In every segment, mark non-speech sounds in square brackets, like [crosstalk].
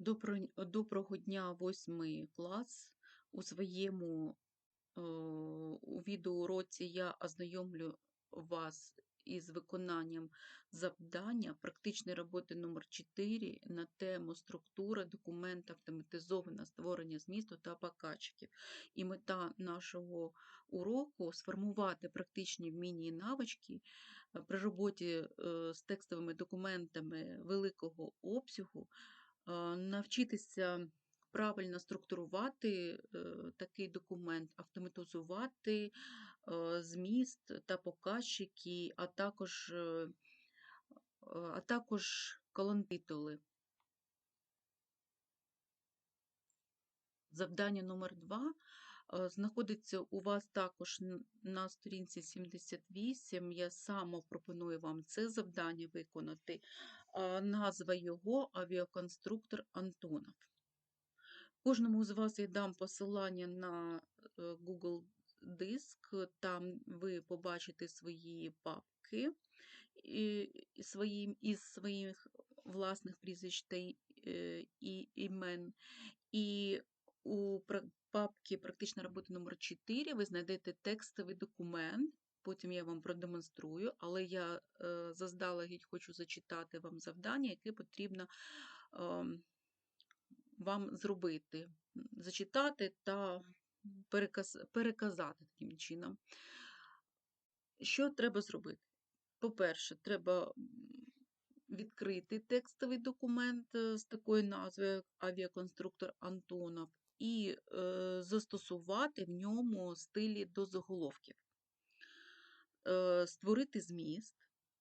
Добро- Доброго дня, восьмий клас. У своєму е, у відеоуроці я ознайомлю вас із виконанням завдання практичної роботи номер 4 на тему структура документа автоматизоване створення змісту та покачиків. І мета нашого уроку сформувати практичні вміння і навички е, при роботі е, з текстовими документами великого обсягу навчитися правильно структурувати е, такий документ, автоматизувати е, зміст та показчики, а також, е, а також колонтитули. Завдання номер 2 знаходиться у вас також на сторінці 78. Я сама пропоную вам це завдання виконати. Назва його авіаконструктор Антонов. Кожному з вас я дам посилання на е, Google диск, там ви побачите свої папки із своїх власних прізвищ та е, імен. І у папці Практична робота номер 4 ви знайдете текстовий документ. Потім я вам продемонструю, але я е, заздалегідь хочу зачитати вам завдання, яке потрібно ем, вам зробити, зачитати та переказ, переказати таким чином. Що треба зробити? По-перше, треба відкрити текстовий документ е, з такою назвою авіаконструктор Антонов і е, застосувати в ньому стилі до заголовків, створити зміст,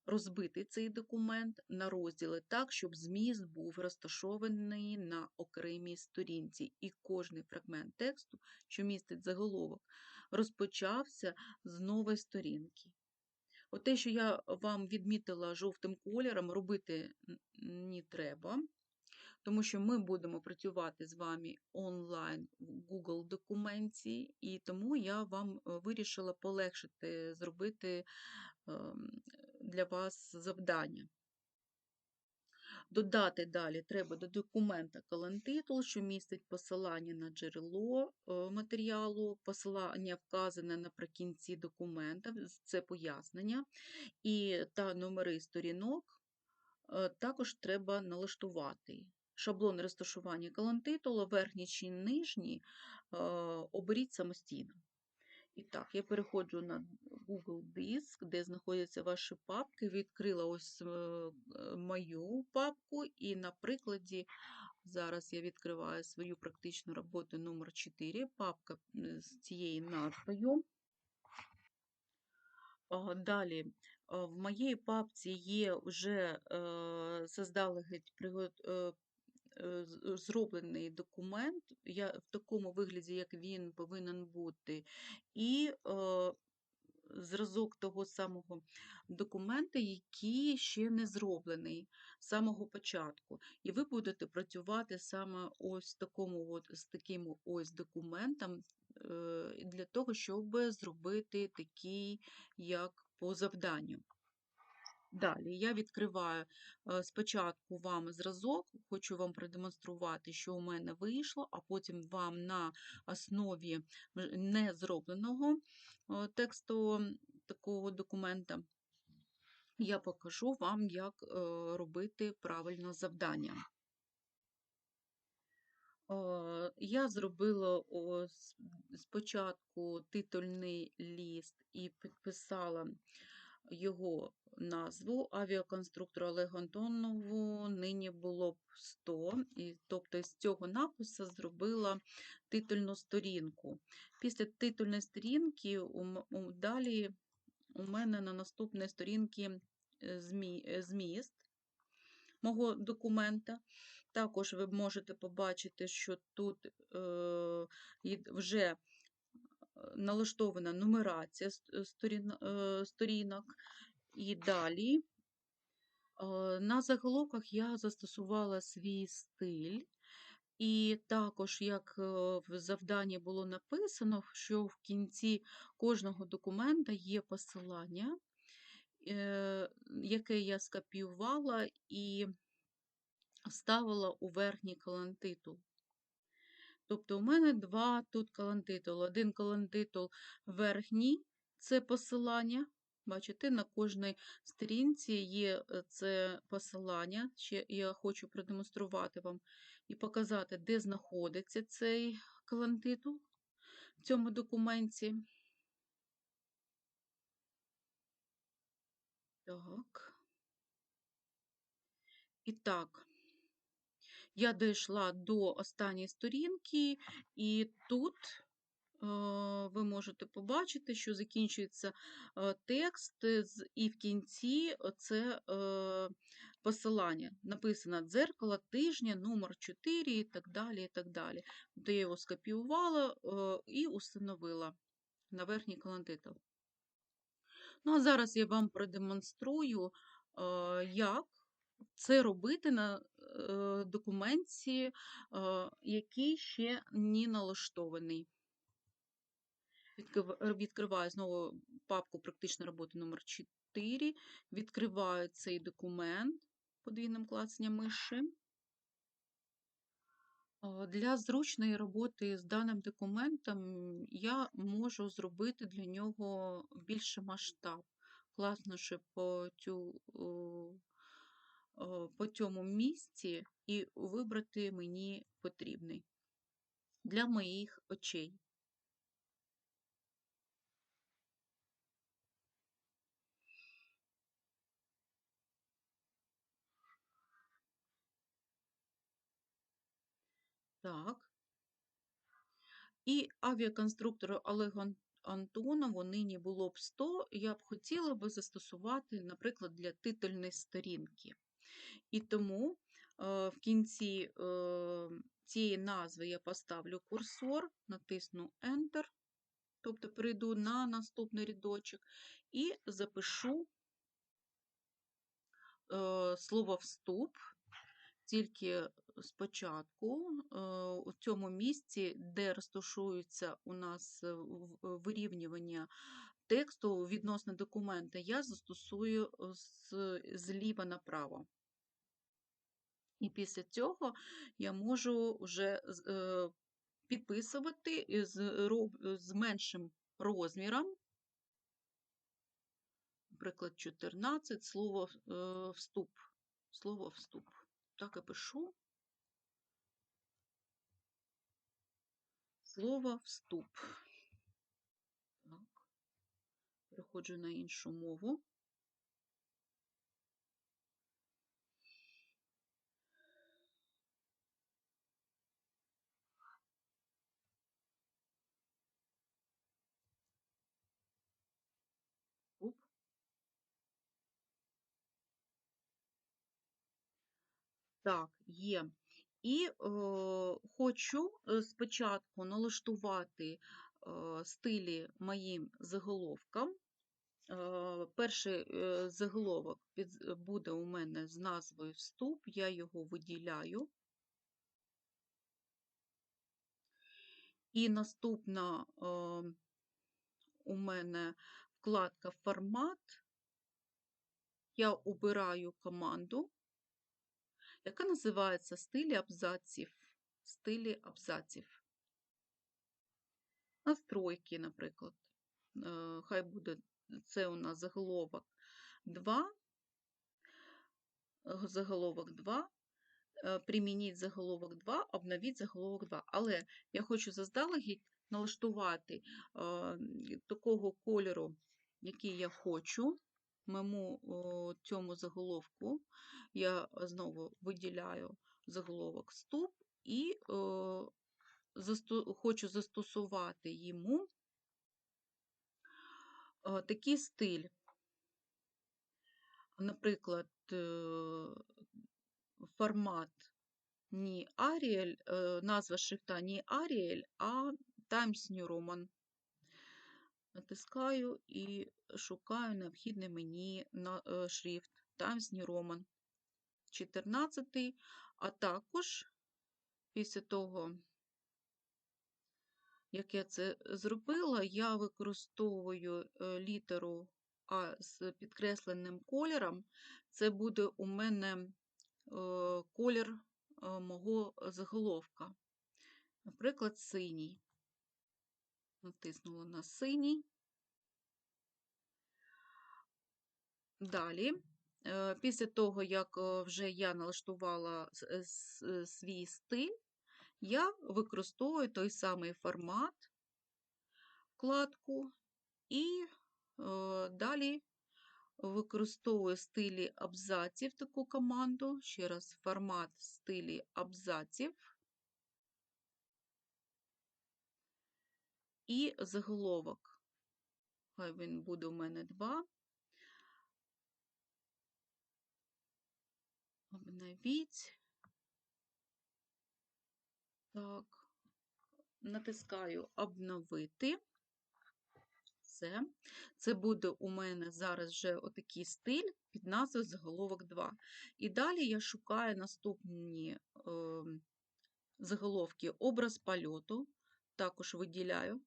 розбити цей документ на розділи так, щоб зміст був розташований на окремій сторінці, і кожний фрагмент тексту, що містить заголовок, розпочався з нової сторінки. От те, що я вам відмітила жовтим кольором, робити не треба, тому що ми будемо працювати з вами онлайн в Google документі, і тому я вам е, вирішила полегшити, зробити ем, для вас завдання. Додати далі треба до документа колонтитул, що містить посилання на джерело е, матеріалу, посилання вказане наприкінці документа, це пояснення, і та номери сторінок е, також треба налаштувати. Шаблон розташування колонтитулу, верхній чи нижній, е, оберіть самостійно. І так, я переходжу на Google Диск, де знаходяться ваші папки. Відкрила ось е, е, мою папку, і на прикладі зараз я відкриваю свою практичну роботу номер 4, папка е, з цією назвою. Далі, в моїй папці є вже е, зроблений документ, в такому вигляді, як він повинен бути, і е, зразок того самого документа, який ще не зроблений з самого початку. І ви будете працювати саме ось такому от, з таким ось документом е, для того, щоб зробити такий, як по завданню. Далі я відкриваю е, спочатку вам зразок, хочу вам продемонструвати, що у мене вийшло, а потім вам на основі вже не зробленого е, такого документа я покажу вам, як е, робити правильно завдання. Я зробила спочатку титульний ліст і підписала його назву авіаконструктора Олегу Антонову. Нині було б 100, і, тобто з цього напису зробила титульну сторінку. Після титульної сторінки далі у мене на наступній сторінці е, е, зміст мого документа. Також ви можете побачити, що тут е, вже налаштована нумерація сторін, е, сторінок. І далі е, на заголовках я застосувала свій стиль. І також, як е, в завданні було написано, що в кінці кожного документа є посилання, е, яке я скопіювала і вставила у верхній колонтитул. Тобто у мене два тут колонтитули. Один колонтитул верхній це посилання. Бачите, на кожній сторінці є е, це посилання. Ще я хочу продемонструвати вам і показати, де знаходиться цей колонтитул в цьому документі. Так. І так, я дійшла до останньої сторінки, і тут е, ви можете побачити, що закінчується е, текст, і в кінці це е, посилання. Написано дзеркало тижня, номер 4 і так далі. і так далі. Я його скопіювала і установила на верхній колонтитул. Ну, а зараз я вам продемонструю, як це робити на е, документі, е, який ще не налаштований. Е, Відкриваю знову папку практична робота номер 4 Відкриваю цей документ подвійним клацанням миші. Для зручної роботи з даним документом я можу зробити для нього більше масштаб, класнувши по, цю, по цьому місці і вибрати мені потрібний для моїх очей. Так. І авіаконструктору Олегу Антонову нині було б 100, я б хотіла би застосувати, наприклад, для титульної сторінки. І тому е, в кінці е, цієї назви я поставлю курсор, натисну Enter, тобто перейду на наступний рядочок, і запишу е, слово вступ. Тільки спочатку е, у цьому місці, де розташується у нас е, вирівнювання тексту відносно документа, я застосую зліва направо. І після цього я можу вже е, підписувати з, з меншим розміром, наприклад, 14, слово е, вступ. Слово вступ. Так і пишу. Слово вступ. Так. Переходжу на іншу мову. Вступ. Так, є. І е, хочу е, спочатку налаштувати е, стилі моїм заголовкам. Е, Перший е, заголовок під- буде у мене з назвою Вступ, я його виділяю. І наступна е, у мене вкладка Формат. Я обираю команду, яка називається Стилі абзаців. Стилі абзаців. Настройки, наприклад. Е, Хай буде це у нас заголовок 2. е, Заголовок 2. е, Примініть заголовок 2, обновіть заголовок 2. Але я хочу заздалегідь налаштувати е, такого кольору, який я хочу. Моєму цьому заголовку я знову виділяю заголовок вступ і хочу застосувати йому е, такий стиль. Наприклад, е, формат не Arial, е, назва шрифта не Arial, а Times New Roman. Натискаю і шукаю необхідний мені е, шрифт Times New Roman 14, а також після того, як я це зробила, я використовую е, літеру А з підкресленим кольором. Це буде у мене колір е, мого заголовка. Наприклад, синій. Натиснула на синій. Далі, е, після того, як е, вже я налаштувала е, свій стиль, я використовую той самий формат, вкладку, і далі використовую стилі абзаців таку команду. Ще раз, формат стилі абзаців. І заголовок. Хай він буде у мене 2. Обновіть. Так. Натискаю обновити. Все. Це буде у мене зараз вже отакий стиль під назвою заголовок 2. І далі я шукаю наступні е, заголовки образ польоту. Також виділяю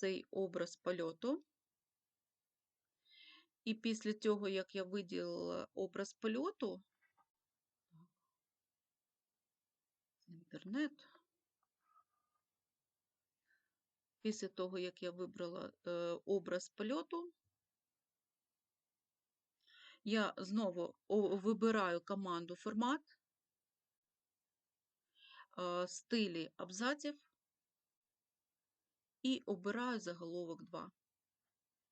цей образ польоту. І після того, як я виділила образ польоту, інтернет. Після того, як я вибрала е, образ польоту, я знову вибираю команду формат, е, стилі абзаців і обираю заголовок 2.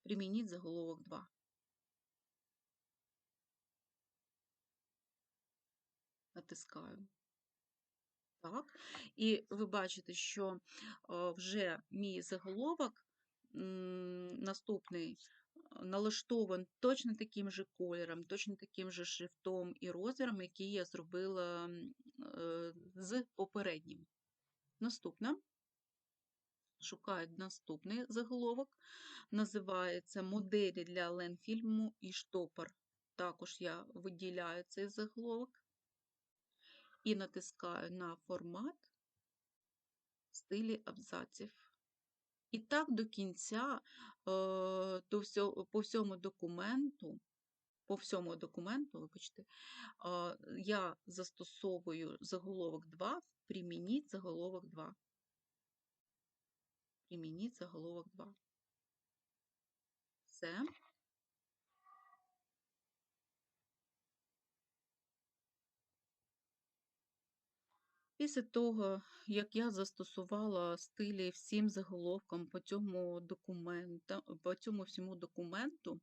Примініть заголовок 2. Натискаю. Так. І ви бачите, що вже мій заголовок наступний налаштований точно таким же кольором, точно таким же шрифтом і розміром, який я зробила з попереднім. Наступне. Шукаю наступний заголовок. Називається Моделі для ленфільму і штопор. Також я виділяю цей заголовок і натискаю на формат стилі абзаців. І так до кінця е, по всьому документу, по всьому документу, вибачте, е, я застосовую заголовок 2, примініть заголовок 2. Примініть заголовок 2. Все. Після того, як я застосувала стилі всім заголовкам по цьому по цьому всьому документу,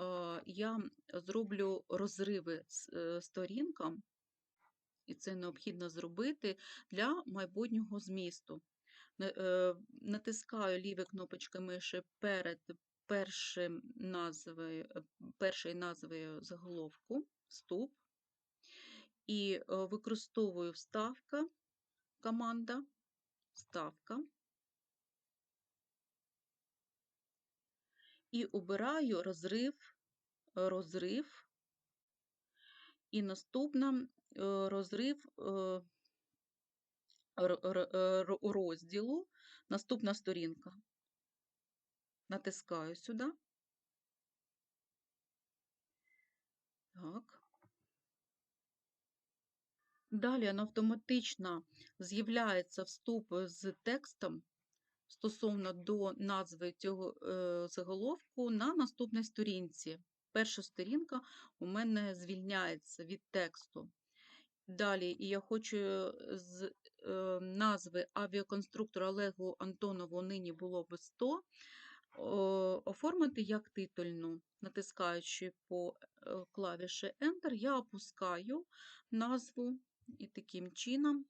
е, я зроблю розриви е, сторінкам, і це необхідно зробити для майбутнього змісту. Е, Натискаю лівою кнопочкою миші перед назвою, е, першою назвою заголовку вступ і е, використовую вставка, команда, вставка. І обираю розрив, розрив, і наступна розрив е, р- р- е, р- розділу, наступна сторінка. Натискаю сюди. Так. Далі автоматично з'являється вступ з текстом стосовно до назви цього е, заголовку на наступній сторінці. Перша сторінка у мене звільняється від тексту. Далі, я хочу з е, назви авіаконструктора Олегу Антонову нині було би 100 о, оформити як титульну. Натискаючи по е, клавіші Enter, я опускаю назву і таким чином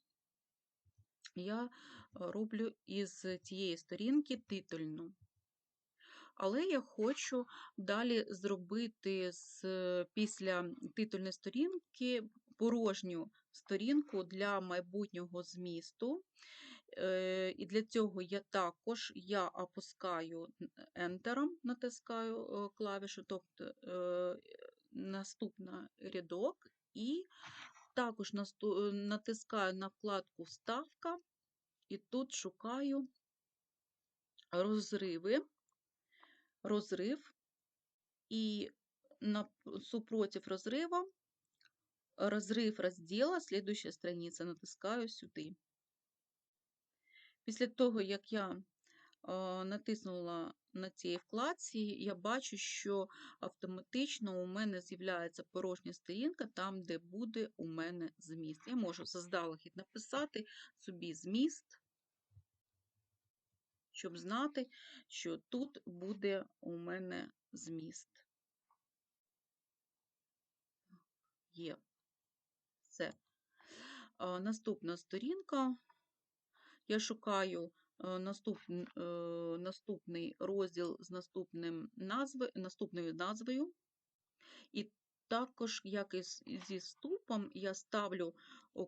я е, роблю із цієї сторінки титульну. Але я хочу далі зробити з, після титульної сторінки порожню сторінку для майбутнього змісту. Е, І для цього я також я опускаю Enter, натискаю е, клавішу, тобто е, наступний рядок, і також натискаю на вкладку Вставка, і тут шукаю розриви, розрив, і супротив розрива, розрив розділа, слідуюча страниця, натискаю сюди. Після того, як я натиснула на цій вкладці, я бачу, що автоматично у мене з'являється порожня сторінка там, де буде у мене зміст. Я можу заздалегідь написати собі зміст, щоб знати, що тут буде у мене зміст. Є. Все. Наступна сторінка. Я шукаю наступ, наступний розділ з наступним назви, наступною назвою. І також, як і зі ступом, я ставлю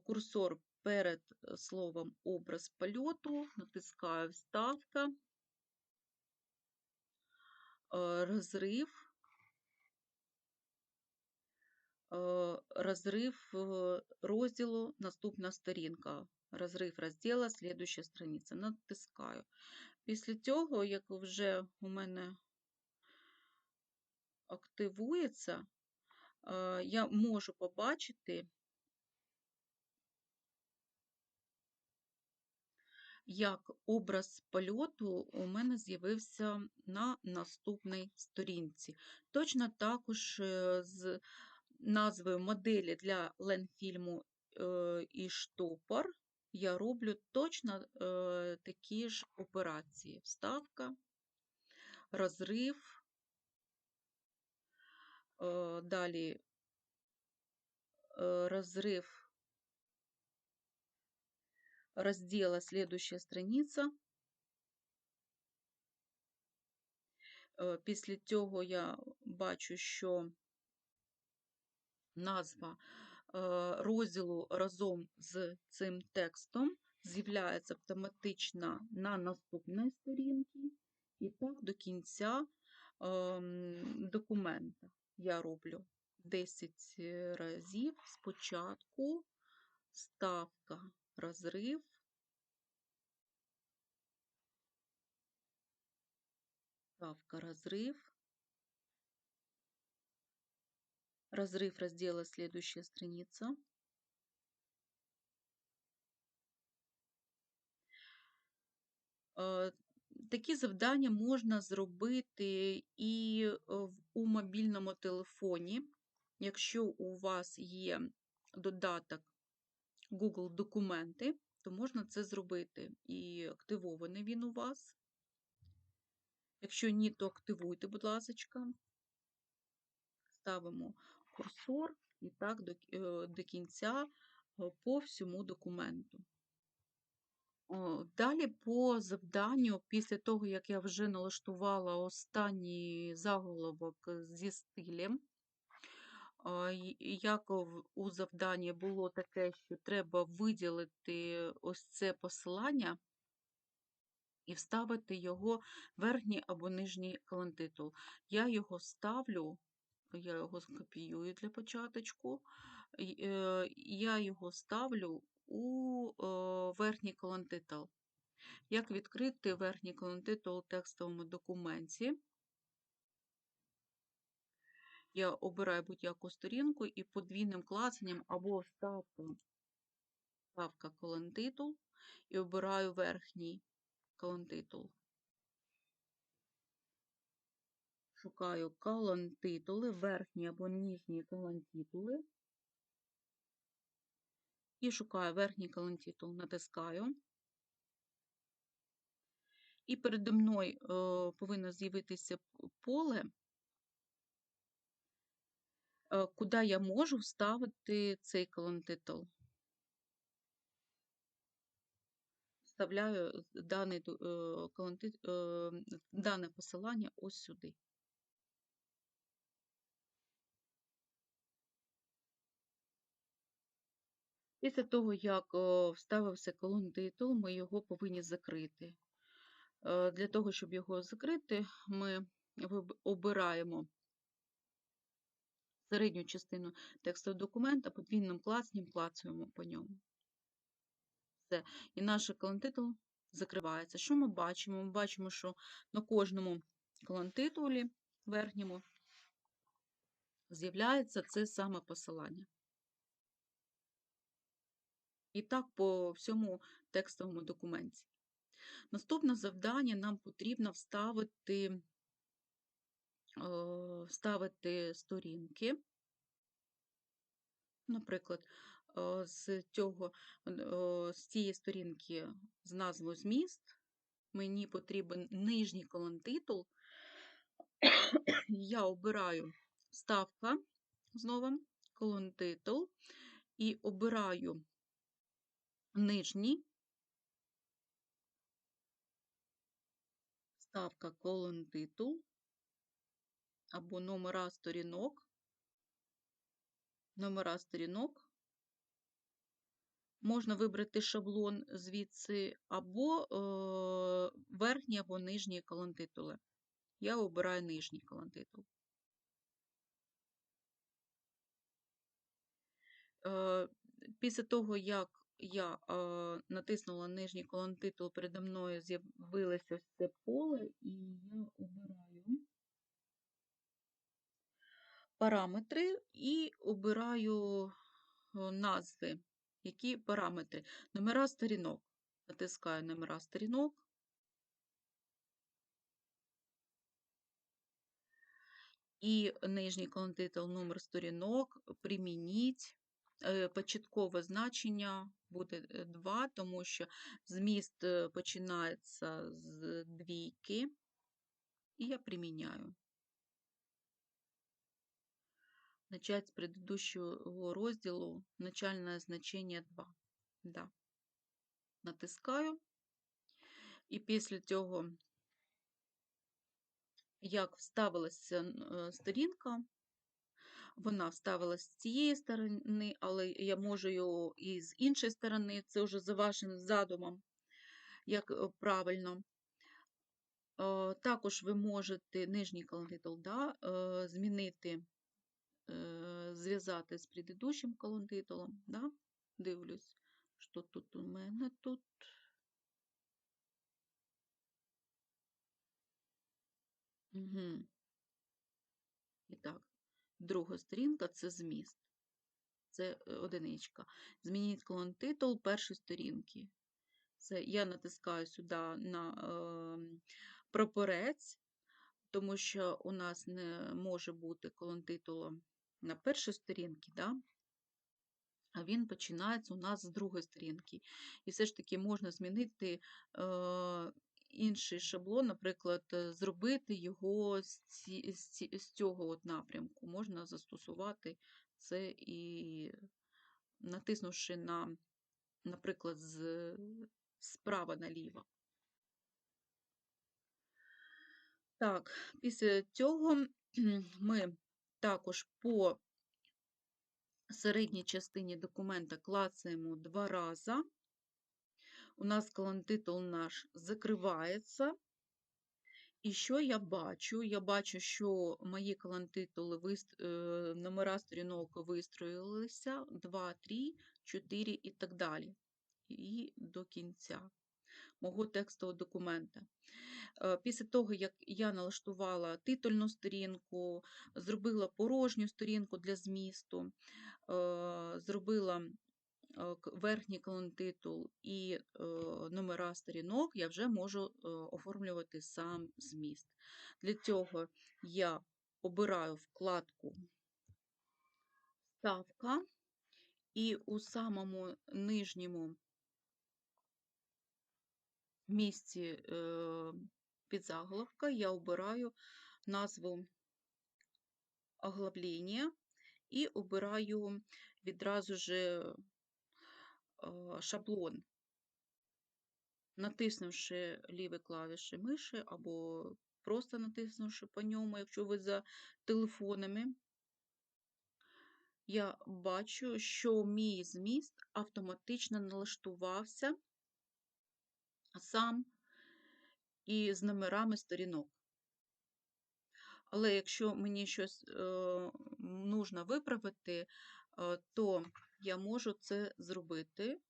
курсор перед е, словом образ польоту, натискаю Вставка, е, розрив, е, розрив розділу, наступна сторінка. Розрив розділу, слідуща страниця. Натискаю. Після цього, як вже у мене активується, я можу побачити, як образ польоту у мене з'явився на наступній сторінці. Точно також е, з назвою моделі для ленфільму і штопор я роблю точно е, такі ж операції: вставка, розрив, далі розрив раздела следующая страница. Э, після цього я бачу, що назва э, розділу разом з цим текстом з'являється автоматично на наступній сторінці, і так до кінця ем, документа я роблю 10 разів спочатку ставка розрив. Ставка разрыв. Разрыв раздела следующая страница. Э, такі завдання можна зробити і у мобільному телефоні, якщо у вас є додаток Google документи, то можна це зробити. І активований він у вас. Якщо ні, то активуйте, будь ласка. Ставимо курсор і так до, е, до кінця е, по всьому документу. Далі по завданню, після того, як я вже налаштувала останній заголовок зі стилем, як у завданні було таке, що треба виділити ось це посилання і вставити його верхній або нижній колонтитул. Я його ставлю, я його скопіюю для початочку, е, я його ставлю у верхній колонтитул. Як відкрити верхній колонтитул у текстовому документі? Я обираю будь-яку сторінку і подвійним клацанням або вставка, вставка колонтитул і обираю верхній колонтитул. Шукаю колонтитули, верхні або нижні колонтитули. І шукаю верхній колонтитул, натискаю. І передо мною е, повинно з'явитися поле, е, куди я можу вставити цей колонтитул. вставляю даний, дане посилання ось сюди. Після того, як вставився колон титул, ми його повинні закрити. Е, для того, щоб його закрити, ми обираємо середню частину текстового документа, подвійним клацанням клацаємо по ньому все. І наш колонтитул закривається. Що ми бачимо? Ми бачимо, що на кожному колонтитулі верхньому з'являється це саме посилання. І так по всьому текстовому документі. Наступне завдання нам потрібно вставити, е, вставити сторінки. Наприклад, е, з, цього, е, з цієї сторінки з назвою зміст мені потрібен нижній колонтитул. Я обираю вставка знову, колонтитул, і обираю нижній, вставка колонтитул або номера сторінок, номера сторінок. Можна вибрати шаблон звідси або е, верхні або нижні колонтитули. Я обираю нижній колонтитул. Е, після того, як я е, натиснула нижній колонтитул, передо мною з'явилося все поле, і я обираю параметри і обираю назви. Які параметри? Номера сторінок. Натискаю номера сторінок. І нижній колонтитул номер сторінок примініть. Е, початкове значення буде 2, тому що зміст е, починається з двійки, і я приміняю. Начать з предыдущего розділу начальне значення 2. Да. Натискаю. І після цього, як вставилася е, сторінка, вона вставилась з цієї сторони, але я можу його і з іншої сторони, це вже за вашим задумом, як е, правильно. Е, також ви можете нижній колонтитул да, змінити Э, зв'язати з предыдущим колонтитулом. Да? Дивлюсь, що тут у мене тут. Угу. І так, друга сторінка це зміст. Це е, одиничка. Змініть колонтитул першої сторінки. Це я натискаю сюди на е, прапорець, тому що у нас не може бути колонтитулом на першій сторінці, да? а він починається у нас з другої сторінки. І все ж таки можна змінити е, інший шаблон, наприклад, е, зробити його з, ці, з, ці, з цього от напрямку. Можна застосувати це і натиснувши на, наприклад, з, справа наліво. Так, після цього [clears throat] ми також по середній частині документа клацаємо два рази. У нас колонтитул наш закривається. І що я бачу? Я бачу, що мої колонтитули, е, номера сторінок вистроїлися 2, 3, 4 і так далі. І до кінця мого текстового документа. Е, після того, як я налаштувала титульну сторінку, зробила порожню сторінку для змісту, зробила верхній колонтитул і номера сторінок, я вже можу оформлювати сам зміст. Для цього я обираю вкладку Ставка, і у самому нижньому місці е, підзаголовка я обираю назву оглавлення і обираю відразу же е, шаблон, натиснувши ліві клавіші миші або просто натиснувши по ньому, якщо ви за телефонами. Я бачу, що мій зміст автоматично налаштувався сам і з номерами сторінок. Але якщо мені щось е, нужно виправити, е, то я можу це зробити,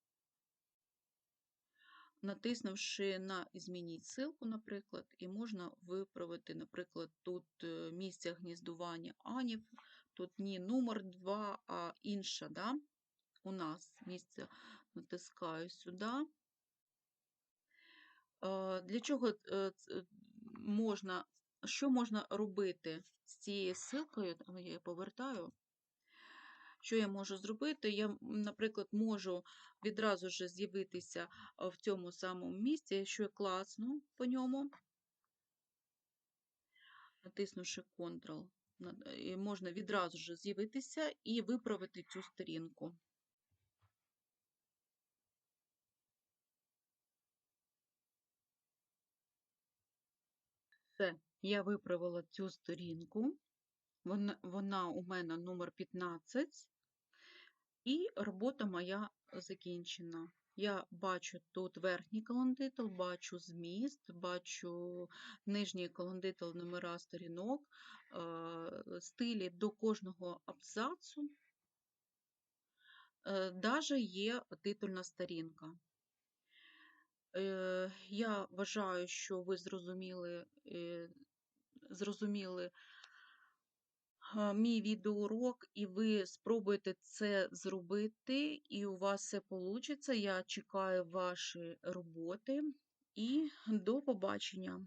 натиснувши на Змініть ссылку, наприклад, і можна виправити, наприклад, тут е, місце гніздування анів тут ні номер 2, а інша, да? У нас місце натискаю сюди. Е, Для чого е, можна, що можна робити з цією ссылкою? Там Я її повертаю. Що я можу зробити? Я, наприклад, можу відразу ж з'явитися в цьому самому місці, що я класну по ньому, натиснувши Ctrl, можна відразу ж з'явитися і виправити цю сторінку. Все, я виправила цю сторінку. Вона, вона у мене номер 15. І робота моя закінчена. Я бачу тут верхній колонтитул, бачу зміст, бачу нижній колонтитул номера сторінок, е, стилі до кожного абзацу. Е, Даже є титульна сторінка. Е, Я вважаю, що ви зрозуміли, зрозуміли мій відеоурок, і ви спробуєте це зробити, і у вас все вийде. Я чекаю ваші роботи і до побачення.